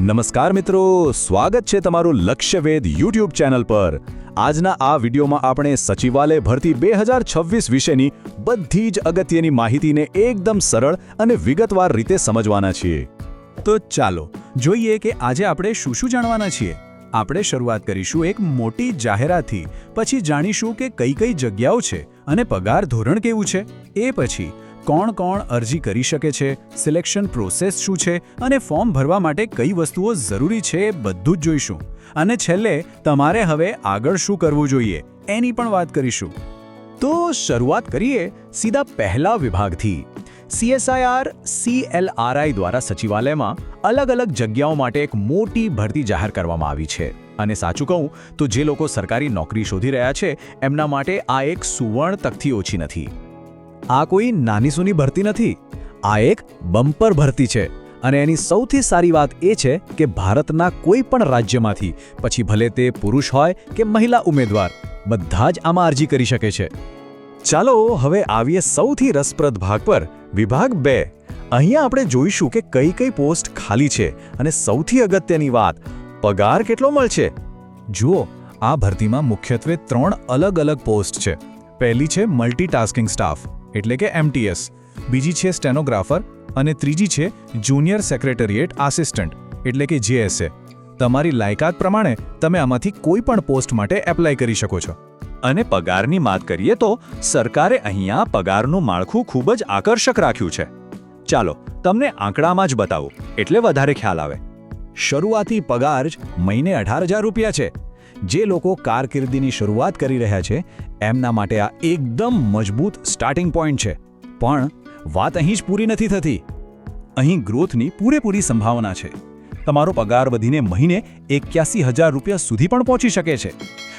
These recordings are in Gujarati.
નમસ્કાર મિત્રો, સ્વાગત છે તમારું લક્ષ્યવેદ યુટ્યુબ ચેનલ પર. આજના આ વિડીયોમાં આપણે સચિવાલય ભરતી બે હજાર છવ્વીસ વિશેની બધી જ અગત્યની માહિતીને એકદમ સરળ અને વિગતવાર રીતે સમજવાના છીએ. તો ચાલો, જોઈએ કે આજે આપણે શું શું જાણવાના છીએ. આપણે શરૂઆત કરીશું એક મોટી જાહેરાતથી, પછી જાણીશું કે કઈ કઈ જગ્યાઓ છે અને પગાર ધોરણ કેવું છે. એ પછી કોણ કોણ અરજી કરી શકે છે સિલેક્શન પ્રોસેસ શું છે અને ફોર્મ ભરવા માટે કઈ વસ્તુઓ જરૂરી છે એ બધું જ જોઈશું. અને છેલ્લે તમારે હવે આગળ શું કરવું જોઈએ એની પણ વાત કરીશું. તો શરૂઆત કરીએ સીધા પહેલા વિભાગથી. સીએસઆઈઆર સીએલઆરઆઈ દ્વારા સચિવાલયમાં અલગ અલગ જગ્યાઓ માટે એક મોટી ભરતી જાહેર કરવામાં આવી છે. અને સાચું કહું તો જે લોકો સરકારી નોકરી શોધી રહ્યા છે, એમના માટે આ એક સુવર્ણ તકથી ઓછી નથી. આ કોઈ નાની સૂની ભરતી નથી. આ એક બમ્પર ભરતી છે. અને એની સૌથી સારી વાત એ છે કે ભારતના કોઈ પણ રાજ્યમાંથી, પછી ભલે તે પુરુષ હોય કે મહિલા ઉમેદવાર, બધા જ આમાં અરજી કરી શકે છે. ચાલો હવે આવીએ સૌથી રસપ્રદ ભાગ પર, વિભાગ બે. અહીંયા આપણે જોઈશું કે કઈ કઈ પોસ્ટ ખાલી છે અને સૌથી અગત્યની વાત, પગાર કેટલો મળશે? જુઓ, આ ભરતીમાં મુખ્યત્વે ત્રણ અલગ અલગ પોસ્ટ છે. પહેલી છે મલ્ટીટાસ્કિંગ સ્ટાફ એટલે કે એમટીએસ બીજી છે સ્ટેનોગ્રાફર અને ત્રીજી છે જુનિયર સેક્રેટરીએટ આસિસ્ટન્ટ, એટલે કે જેએસએ તમારી લાયકાત પ્રમાણે તમે આમાંથી કોઈ પણ પોસ્ટ માટે એપ્લાય કરી શકો છો. અને પગારની વાત કરીએ તો સરકારે અહીંયા પગારનું માળખું ખૂબ જ આકર્ષક રાખ્યું છે. ચાલો, તમને આંકડામાં જ બતાવું, એટલે વધારે ખ્યાલ આવે. શરૂઆતી પગાર જ મહિને અઢાર હજાર રૂપિયા છે. જે લોકો કારકિર્દીની શરૂઆત કરી રહ્યા છે, એમના માટે આ એકદમ મજબૂત સ્ટાર્ટિંગ પોઈન્ટ છે. પણ વાત અહીં જ પૂરી નથી થતી. અહીં ગ્રોથની પૂરેપૂરી સંભાવના છે. તમારો પગાર વધીને મહિને એક્યાસી હજાર રૂપિયા સુધી પણ પહોંચી શકે છે.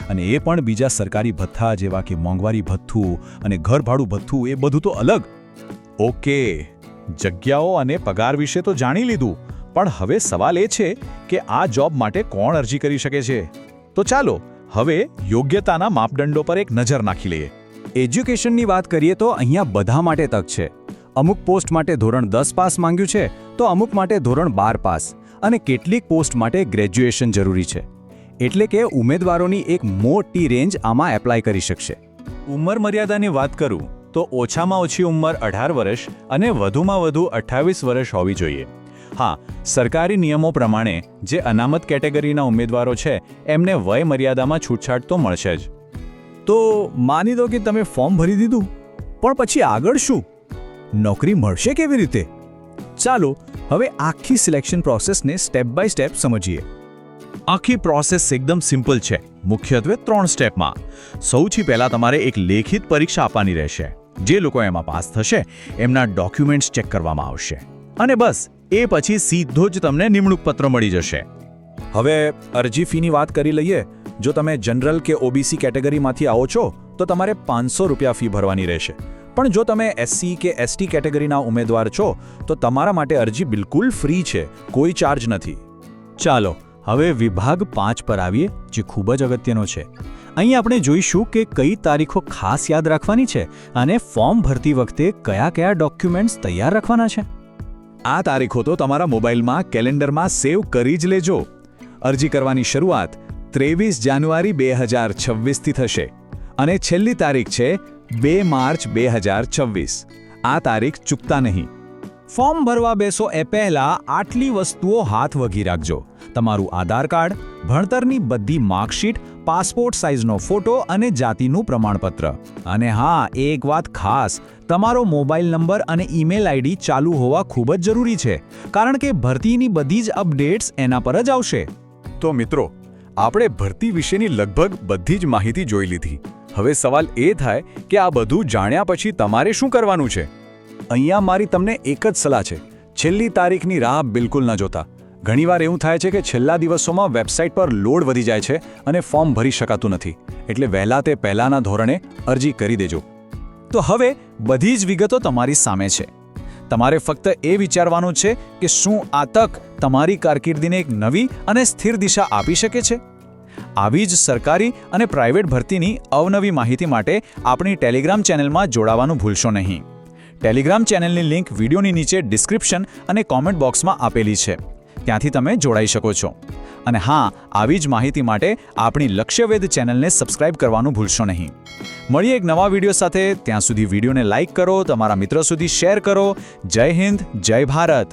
અને એ પણ બીજા સરકારી ભથ્થા જેવા કે મોંઘવારી ભથ્થું અને ઘર ભાડું ભથ્થું એ બધું તો અલગ. ઓકે જગ્યાઓ અને પગાર વિશે તો જાણી લીધું. પણ હવે સવાલ એ છે કે આ જોબ માટે કોણ અરજી કરી શકે છે? તો ચાલો હવે યોગ્યતાના માપદંડો પર એક નજર નાખી લઈએ. એજ્યુકેશનની વાત કરીએ તો અહીંયા બધા માટે તક છે. અમુક પોસ્ટ માટે ધોરણ દસ પાસ માંગ્યું છે, તો અમુક માટે ધોરણ બાર પાસ અને કેટલીક પોસ્ટ માટે ગ્રેજ્યુએશન જરૂરી છે. એટલે કે ઉમેદવારોની એક મોટી રેન્જ આમાં એપ્લાય કરી શકશે. ઉંમર મર્યાદાની વાત કરું તો ઓછામાં ઓછી ઉંમર અઢાર વર્ષ અને વધુમાં વધુ અઠ્ઠાવીસ વર્ષ હોવી જોઈએ. હા, સરકારી નિયમો પ્રમાણે જે અનામત કેટેગરીના ઉમેદવારો છે, એમને વય મર્યાદામાં છૂટછાટ તો મળશે જ. તો માની દો કે તમે ફોર્મ ભરી દીધું, પણ પછી આગળ શું? નોકરી મળશે કેવી રીતે? ચાલો, હવે આખી સિલેક્શન પ્રોસેસને સ્ટેપ બાય સ્ટેપ સમજીએ. આખી પ્રોસેસ એકદમ સિમ્પલ છે, મુખ્યત્વે ત્રણ સ્ટેપમાં. સૌથી પહેલાં તમારે એક લેખિત પરીક્ષા આપવાની રહેશે. જે લોકો એમાં પાસ થશે, એમના ડોક્યુમેન્ટ્સ ચેક કરવામાં આવશે. અને બસ એ પછી સીધો જ તમને નિમણૂક પત્ર મળી જશે. હવે અરજી ફીની વાત કરી લઈએ. જો તમે જનરલ કે ઓબીસી કેટેગરીમાંથી આવો છો તો તમારે પાંચસો રૂપિયા ફી ભરવાની રહેશે. પણ જો તમે એસસી કે એસટી કેટેગરીના ઉમેદવાર છો તો તમારા માટે અરજી બિલકુલ ફ્રી છે. કોઈ ચાર્જ નથી. ચાલો હવે વિભાગ પાંચ પર આવીએ જે ખૂબ જ અગત્યનો છે. અહીં આપણે જોઈશું કે કઈ તારીખો ખાસ યાદ રાખવાની છે અને ફોર્મ ભરતી વખતે કયા કયા ડોક્યુમેન્ટ્સ તૈયાર રાખવાના છે. આ તારીખો તો તમારા મોબાઈલમાં, કેલેન્ડરમાં સેવ કરી જ લેજો. અરજી કરવાની શરૂઆત ત્રેવીસ જાન્યુઆરી બે હજાર છવ્વીસથી થશે અને છેલ્લી તારીખ છે બે માર્ચ બે હજાર છવ્વીસ. આ તારીખ ચૂકતા નહીં. ફોર્મ ભરવા બેસો એ પહેલાં આટલી વસ્તુઓ હાથ વગી રાખજો. તમારું આધાર કાર્ડ, ભણતરની બધી માર્કશીટ, પાસપોર્ટ સાઇઝનો ફોટો અને જાતિનું પ્રમાણપત્ર. અને હા, એક વાત ખાસ તમારો મોબાઈલ નંબર અને ઈમેલ આઈડી ચાલુ હોવા ખૂબ જ જરૂરી છે, કારણ કે ભરતીની બધી જ અપડેટ્સ એના પર જ આવશે. તો મિત્રો, આપણે ભરતી વિશેની લગભગ બધી જ માહિતી જોઈ લીધી. હવે સવાલ એ થાય કે આ બધું જાણ્યા પછી તમારે શું કરવાનું છે? અહીંયા મારી તમને એક જ સલાહ છે. છેલ્લી તારીખની રાહ બિલકુલ ન જોતા. ઘણીવાર એવું થાય છે કે છેલ્લા દિવસોમાં વેબસાઇટ પર લોડ વધી જાય છે અને ફોર્મ ભરી શકાતું નથી. એટલે વહેલા તે પહેલાના ધોરણે અરજી કરી દેજો. તો હવે બધી જ વિગતો તમારી સામે છે. તમારે ફક્ત એ વિચારવાનું છે કે શું આ તક તમારી કારકિર્દીને એક નવી અને સ્થિર દિશા આપી શકે છે? આવી જ સરકારી અને પ્રાઇવેટ ભરતીની અવનવી માહિતી માટે આપણી ટેલિગ્રામ ચેનલમાં જોડાવાનું ભૂલશો નહીં. ટેલિગ્રામ ચેનલની લિંક વિડીયોની નીચે ડિસ્ક્રિપ્શન અને કોમેન્ટ બોક્સમાં આપેલી છે. ત્યાંથી તમે જોડાઈ શકો છો. અને હા, આવી જ માહિતી માટે આપણી લક્ષ્યવેદ ચેનલને સબસ્ક્રાઇબ કરવાનું ભૂલશો નહીં. મળીએ એક નવા વીડિયો સાથે, ત્યાં સુધી વિડીયોને લાઇક કરો, તમારા મિત્રો સુધી શેર કરો. જય હિન્દ, જય ભારત.